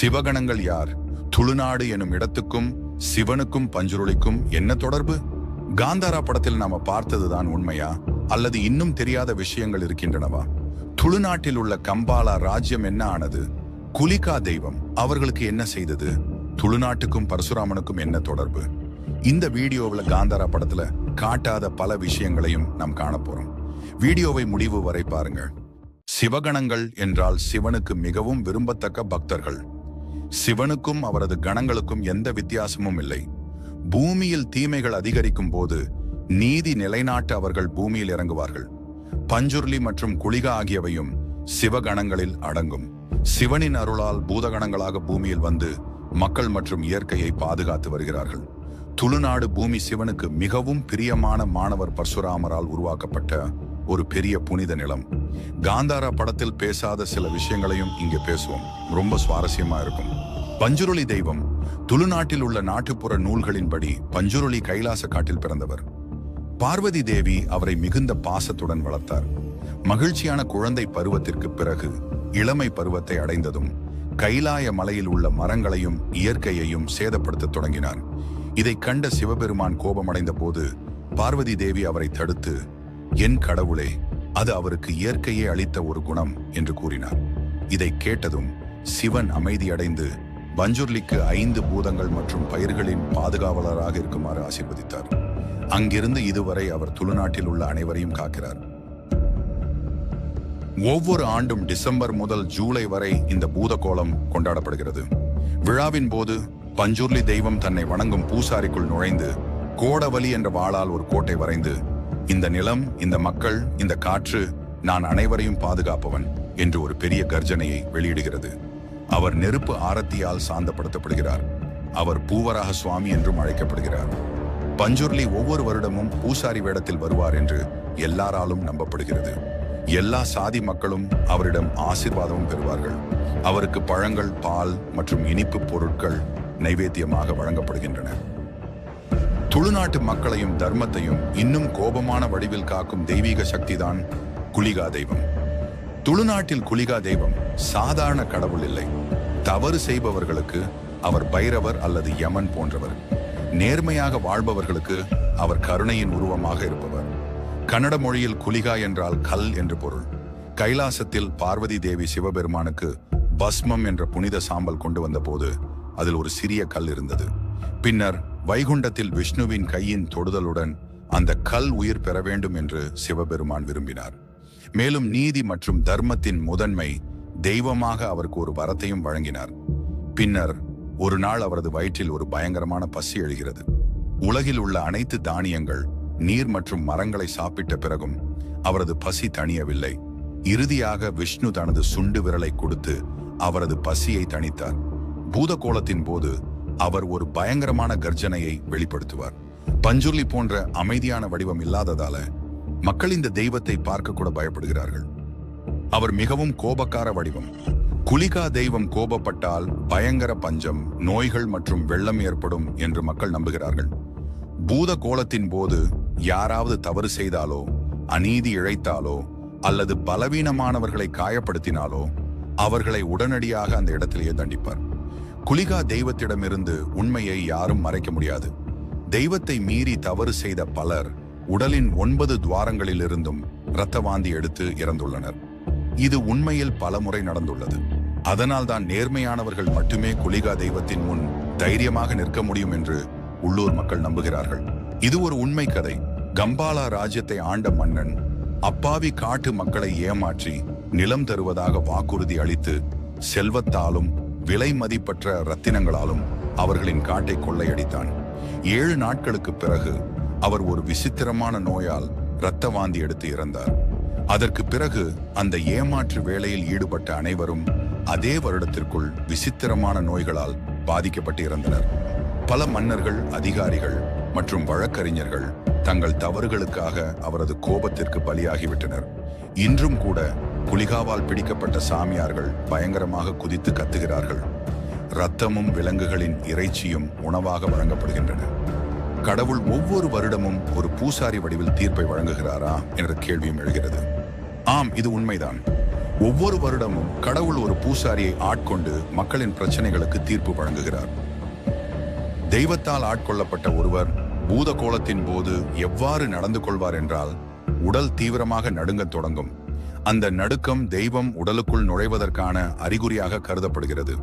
சிவகணங்கள் யார்? துளுநாடு எனும் இடத்துக்கும் சிவனுக்கும் பஞ்சுருளிக்கும் என்ன தொடர்பு? காந்தாரா படத்தில் நாம பார்த்ததுதான் உண்மையா? அல்லது இன்னும் தெரியாத விஷயங்கள் இருக்கின்றனவா? துளுநாட்டில் உள்ள கம்பாலா ராஜ்யம் என்ன ஆனது? குலிகா தெய்வம் அவர்களுக்கு என்ன செய்தது? துளுநாட்டுக்கும் பரசுராமனுக்கும் என்ன தொடர்பு? இந்த வீடியோவில் காந்தாரா படத்துல காட்டாத பல விஷயங்களையும் நாம் காணப்போறோம். வீடியோவை முடிவு வரை பாருங்கள். சிவகணங்கள் என்றால் சிவனுக்கு மிகவும் விரும்பத்தக்க பக்தர்கள். சிவனுக்கும் அவரது கணங்களுக்கும் எந்த வித்தியாசமும் இல்லை. பூமியில் தீமைகள் அதிகரிக்கும் போது நீதி நிலைநாட்ட அவர்கள் பூமியில் இறங்குவார்கள். பஞ்சுர்லி மற்றும் குளிகா ஆகியவையும் சிவகணங்களில் அடங்கும். சிவனின் அருளால் பூதகணங்களாக பூமியில் வந்து மக்கள் மற்றும் இயற்கையை பாதுகாத்து வருகிறார்கள். துளுநாடு பூமி சிவனுக்கு மிகவும் பிரியமான மாணவர் பரசுராமரால் உருவாக்கப்பட்ட ஒரு பெரிய புனித நிலம். காந்தாரா படத்தில் பேசாத சில விஷயங்களையும் இங்கே பேசுவோம். ரொம்ப சுவாரஸ்யமா இருக்கும். பஞ்சுருளி தெய்வம் துளுநாட்டில் உள்ள நாட்டுப்புற நூல்களின்படி பஞ்சுருளி கைலாச காட்டில் பிறந்தவர். பார்வதி தேவி அவரை மிகுந்த பாசத்துடன் வளர்த்தார். மகிழ்ச்சியான குழந்தை பருவத்திற்கு பிறகு இளமை பருவத்தை அடைந்ததும் கைலாய மலையில் உள்ள மரங்களையும் இயற்கையையும் சேதப்படுத்த தொடங்கினார். இதை கண்ட சிவபெருமான் கோபமடைந்த போது பார்வதி தேவி அவரை தடுத்து என் கடவுளே அது அவருக்கு இயற்கையே அளித்த ஒரு குணம் என்று கூறினார். இதை கேட்டதும் சிவன் அமைதியடைந்து பஞ்சுர்லிக்கு ஐந்து பூதங்கள் மற்றும் பயிர்களின் பாதுகாவலராக இருக்குமாறு ஆசீர்வதித்தார். அங்கிருந்து இதுவரை அவர் துளுநாட்டில் உள்ள அனைவரையும் காக்கிறார். ஒவ்வொரு ஆண்டும் டிசம்பர் முதல் ஜூலை வரை இந்த பூதகோலம் கொண்டாடப்படுகிறது. விழாவின் போது பஞ்சுர்லி தெய்வம் தன்னை வணங்கும் பூசாரிக்குள் நுழைந்து கோடவலி என்ற வாளால் ஒரு கோட்டை வரைந்து இந்த நிலம் இந்த மக்கள் இந்த காற்று நான் அனைவரையும் பாதுகாப்பவன் என்று ஒரு பெரிய கர்ஜனையை வெளியிடுகிறது. அவர் நெருப்பு ஆரத்தியால் சாந்தப்படுத்தப்படுகிறார். அவர் பூவராக சுவாமி என்றும் அழைக்கப்படுகிறார். பஞ்சுர்லி ஒவ்வொரு வருடமும் பூசாரி வேடத்தில் வருவார் என்று எல்லாராலும் நம்பப்படுகிறது. எல்லா சாதி மக்களும் அவரிடம் ஆசிர்வாதமும் பெறுவார்கள். அவருக்கு பழங்கள் பால் மற்றும் இனிப்பு பொருட்கள் நைவேத்தியமாக வழங்கப்படுகின்றன. துளுநாட்டு மக்களையும் தர்மத்தையும் இன்னும் கோபமான வடிவில் காக்கும் தெய்வீக சக்திதான் குளிகா தெய்வம். துளுநாட்டில் குலிகா தெய்வம் சாதாரண கடவுள் இல்லை. தவறு செய்பவர்களுக்கு அவர் பைரவர் அல்லது யமன் போன்றவர். நேர்மையாக வாழ்பவர்களுக்கு அவர் கருணையின் உருவமாக இருப்பவர். கன்னட மொழியில் குலிகா என்றால் கல் என்று பொருள். கைலாசத்தில் பார்வதி தேவி சிவபெருமானுக்கு பஸ்மம் என்ற புனித சாம்பல் கொண்டு வந்த போது அதில் ஒரு சிறிய கல் இருந்தது. பின்னர் வைகுண்டத்தில் விஷ்ணுவின் கையின் தொடுதலுடன் அந்த கல் உயிர் பெற வேண்டும் என்று சிவபெருமான் விரும்பினார். மேலும் நீதி மற்றும் தர்மத்தின் முதன்மை தெய்வமாக அவருக்கு ஒரு வரத்தையும் வழங்கினார். பின்னர் ஒரு நாள் அவரது வயிற்றில் ஒரு பயங்கரமான பசி எழுகிறது. உலகில் உள்ள அனைத்து தானியங்கள் நீர் மற்றும் மரங்களை சாப்பிட்ட பிறகும் அவரது பசி தணியவில்லை. இறுதியாக விஷ்ணு தனது சுண்டு விரலை கொடுத்து அவரது பசியை தணித்தார். பூதகோலத்தின் போது அவர் ஒரு பயங்கரமான கர்ஜனையை வெளிப்படுத்துவார். பஞ்சுர்லி போன்ற அமைதியான வடிவம் இல்லாததால மக்கள் இந்த தெய்வத்தை பார்க்க கூட பயப்படுகிறார்கள். அவர் மிகவும் கோபக்கார வடிவம். குலிகா தெய்வம் கோபப்பட்டால் பயங்கர பஞ்சம் நோய்கள் மற்றும் வெள்ளம் ஏற்படும் என்று மக்கள் நம்புகிறார்கள். பூத கோலத்தின் போது யாராவது தவறு செய்தாலோ அநீதி இழைத்தாலோ அல்லது பலவீனமானவர்களை காயப்படுத்தினாலோ அவர்களை உடனடியாக அந்த இடத்திலேயே தண்டிப்பார். குலிகா தெய்வத்திடமிருந்து உண்மையை யாரும் மறைக்க முடியாது. தெய்வத்தை மீறி தவறு செய்த பலர் உடலின் ஒன்பது துவாரங்களிலிருந்தும் இரத்தவாந்தி எடுத்து இறந்துள்ளனர். இது உண்மையில் பல முறை நடந்துள்ளது. அதனால் தான் நேர்மையானவர்கள் மட்டுமே குலிகா தெய்வத்தின் முன் தைரியமாக நிற்க முடியும் என்று உள்ளூர் மக்கள் நம்புகிறார்கள். இது ஒரு உண்மை கதை. கம்பாலா ராஜ்யத்தை ஆண்ட மன்னன் அப்பாவி காட்டு மக்களை ஏமாற்றி நிலம் தருவதாக வாக்குறுதி அளித்து செல்வத்தாலும் விலை மதிப்பற்ற ரத்தினங்களாலும் அவர்களின் காட்டை கொள்ளையடித்தான். ஏழு நாட்களுக்கு பிறகு அவர் ஒரு விசித்திரமான நோயால் இரத்த வாந்தி எடுத்து இறந்தார். அதற்கு பிறகு அந்த ஏமாற்று வேலையில் ஈடுபட்ட அனைவரும் அதே வருடத்திற்குள் விசித்திரமான நோய்களால் பாதிக்கப்பட்டு இறந்தனர். பல மன்னர்கள் அதிகாரிகள் மற்றும் வழக்கறிஞர்கள் தங்கள் தவறுகளுக்காக அவரது கோபத்திற்கு பலியாகிவிட்டனர். இன்றும் கூட குலிகாவால் பிடிக்கப்பட்ட சாமியார்கள் பயங்கரமாக குதித்து கத்துகிறார்கள். ரத்தமும் விலங்குகளின் இறைச்சியும் உணவாக வழங்கப்படுகின்றன. கடவுள் ஒவ்வொரு வருடமும் ஒரு பூசாரி வடிவில் தீர்ப்பை வழங்குகிறாரா என்ற கேள்வியும் எழுகிறது. ஆம் இது உண்மைதான். ஒவ்வொரு வருடமும் கடவுள் ஒரு பூசாரியை ஆட்கொண்டு மக்களின் பிரச்சனைகளுக்கு தீர்ப்பு வழங்குகிறார். தெய்வத்தால் ஆட்கொள்ளப்பட்ட ஒருவர் பூத கோலத்தின் போது எவ்வாறு நடந்து கொள்வார் என்றால் உடல் தீவிரமாக நடுங்கத் தொடங்கும். அந்த நடுக்கம் தெய்வம் உடலுக்குள் நுழைவதற்கான அறிகுறியாக கருதப்படுகிறது.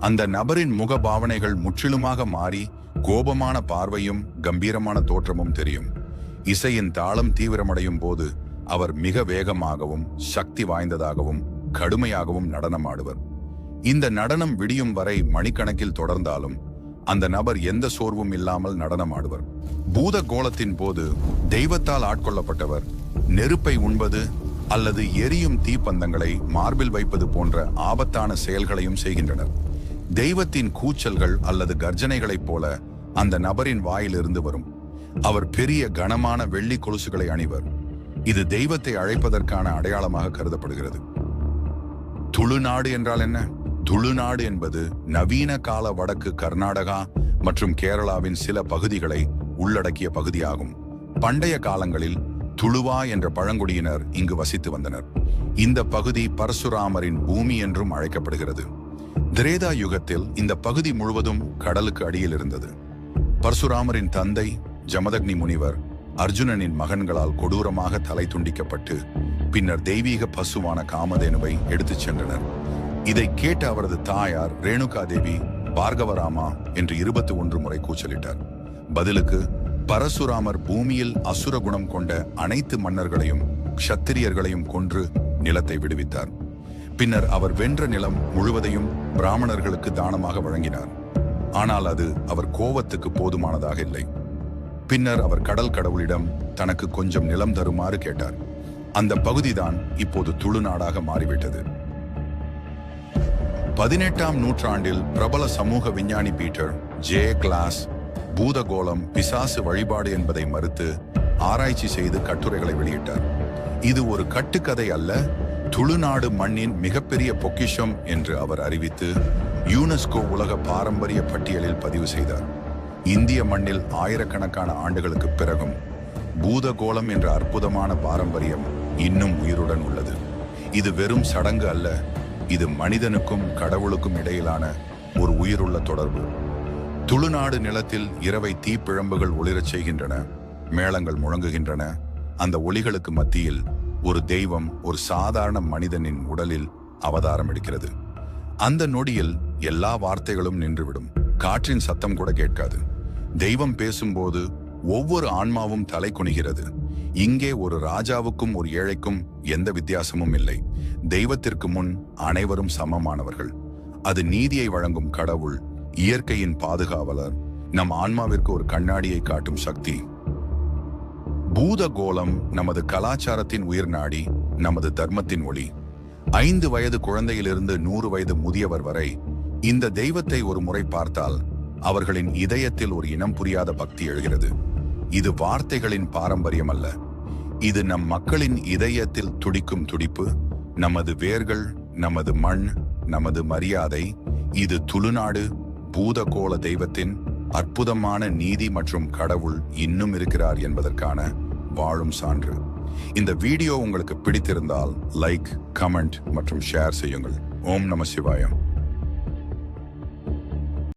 அந்த நபரின் முக பாவனைகள் முற்றிலுமாக மாறி கோபமான பார்வையும் கம்பீரமான தோற்றமும் தெரியும். இசையின் தாளம் தீவிரமடையும் போது அவர் மிக வேகமாகவும் சக்தி வாய்ந்ததாகவும் கடுமையாகவும் நடனமாடுவர். இந்த நடனம் விடியும் வரை மணிக்கணக்கில் தொடர்ந்தாலும் அந்த நபர் எந்த சோர்வும் இல்லாமல் நடனமாடுவர். பூத கோலத்தின் போது தெய்வத்தால் ஆட்கொள்ளப்பட்டவர் நெருப்பை உண்பது அல்லது எரியும் தீப்பந்தங்களை மார்பில் வைப்பது போன்ற ஆபத்தான செயல்களையும் செய்கின்றனர். தெய்வத்தின் கூச்சல்கள் அல்லது கர்ஜனைகளைப் போல அந்த நபரின் வாயிலிருந்து வரும். அவர் பெரிய கனமான வெள்ளி கொலுசுகளை அணிவர். இது தெய்வத்தை அழைப்பதற்கான அடையாளமாக கருதப்படுகிறது. துளுநாடு என்றால் என்ன? துளுநாடு என்பது நவீன கால வடக்கு கர்நாடகா மற்றும் கேரளாவின் சில பகுதிகளை உள்ளடக்கிய பகுதியாகும். பண்டைய காலங்களில் துளுவா என்ற பழங்குடியினர் இங்கு வசித்து வந்தனர். இந்த பகுதி பரசுராமரின் பூமி என்றும் அழைக்கப்படுகிறது. திரேதா யுகத்தில் இந்த பகுதி முழுவதும் கடலுக்கு அடியில் இருந்தது. பரசுராமரின் தந்தை ஜமதக்னி முனிவர் அர்ஜுனனின் மகன்களால் கொடூரமாக தலை துண்டிக்கப்பட்டு பின்னர் தெய்வீக பசுவான காமதேனுவை எடுத்துச் சென்றனர். இதை கேட்ட அவரது தாயார் ரேணுகா தேவி பார்கவராமா என்று இருபத்தி ஒன்று முறை கூச்சலிட்டார். பதிலுக்கு பரசுராமர் பூமியில் அசுர குணம் கொண்ட அனைத்து மன்னர்களையும் க்ஷத்திரியர்களையும் கொன்று நிலத்தை விடுவித்தார். பின்னர் அவர் வென்ற நிலம் முழுவதையும் பிராமணர்களுக்கு தானமாக வழங்கினார். ஆனால் அது அவர் கோவத்துக்கு போதுமானதாக இல்லை. பின்னர் அவர் கடல் கடவுளிடம் தனக்கு கொஞ்சம் நிலம் தருமாறு கேட்டார். அந்த பகுதிதான் இப்போது துளுநாடாக மாறிவிட்டது. பதினெட்டாம் நூற்றாண்டில் பிரபல சமூக விஞ்ஞானி பீட்டர் ஜே கிளாஸ் பூதகோளம் பிசாசு வழிபாடு என்பதை மறுத்து ஆராய்ச்சி செய்து கட்டுரைகளை வெளியிட்டார். இது ஒரு கட்டுக்கதை அல்ல துளுநாடு மண்ணின் மிகப்பெரிய பொக்கிஷம் என்று அவர் அறிவித்து யுனெஸ்கோ உலக பாரம்பரிய பட்டியலில் பதிவு செய்தார். இந்திய மண்ணில் ஆயிரக்கணக்கான ஆண்டுகளுக்கு பிறகும் பூதகோளம் என்ற அற்புதமான பாரம்பரியம் இன்னும் உயிருடன் உள்ளது. இது வெறும் சடங்கு அல்ல இது மனிதனுக்கும் கடவுளுக்கும் இடையிலான ஒரு உயிருள்ள தொடர்பு. துளுநாடு நிலத்தில் இரவை தீப்பிழம்புகள் ஒளிரச் செய்கின்றன மேளங்கள் முழங்குகின்றன. அந்த ஒளிகளுக்கு மத்தியில் ஒரு தெய்வம் ஒரு சாதாரண மனிதனின் உடலில் அவதாரம் எடுக்கிறது. அந்த நொடியில் எல்லா வார்த்தைகளும் நின்றுவிடும். காற்றின் சத்தம் கூட கேட்காது. தெய்வம் பேசும்போது ஒவ்வொரு ஆன்மாவும் தலை குனிகிறது. இங்கே ஒரு ராஜாவுக்கும் ஒரு ஏழைக்கும் எந்த வித்தியாசமும் இல்லை. தெய்வத்திற்கு முன் அனைவரும் சமமானவர்கள். அது நீதியை வழங்கும் கடவுள் இயற்கையின் பாதுகாவலர் நம் ஆன்மாவிற்கு ஒரு கண்ணாடியை காட்டும் சக்தி. பூதகோலம் நமது கலாச்சாரத்தின் உயிர் நாடி நமது தர்மத்தின் ஒளி. ஐந்து வயது குழந்தையிலிருந்து நூறு வயது முதியவர் வரை இந்த தெய்வத்தை ஒரு முறை பார்த்தால் அவர்களின் இதயத்தில் ஒரு இனம் புரியாத பக்தி எழுகிறது. இது வார்த்தைகளின் பாரம்பரியம் அல்ல. இது நம் மக்களின் இதயத்தில் துடிக்கும் துடிப்பு நமது வேர்கள் நமது மண் நமது மரியாதை இது துளுநாடு பூதகோள தெய்வத்தின் அற்புதமான நீதி மற்றும் கடவுள் இன்னும் இருக்கிறார் என்பதற்கான வாழும் சான்று. இந்த வீடியோ உங்களுக்கு பிடித்திருந்தால் லைக் கமெண்ட் மற்றும் ஷேர் செய்யுங்கள். ஓம் நம சிவாயம்.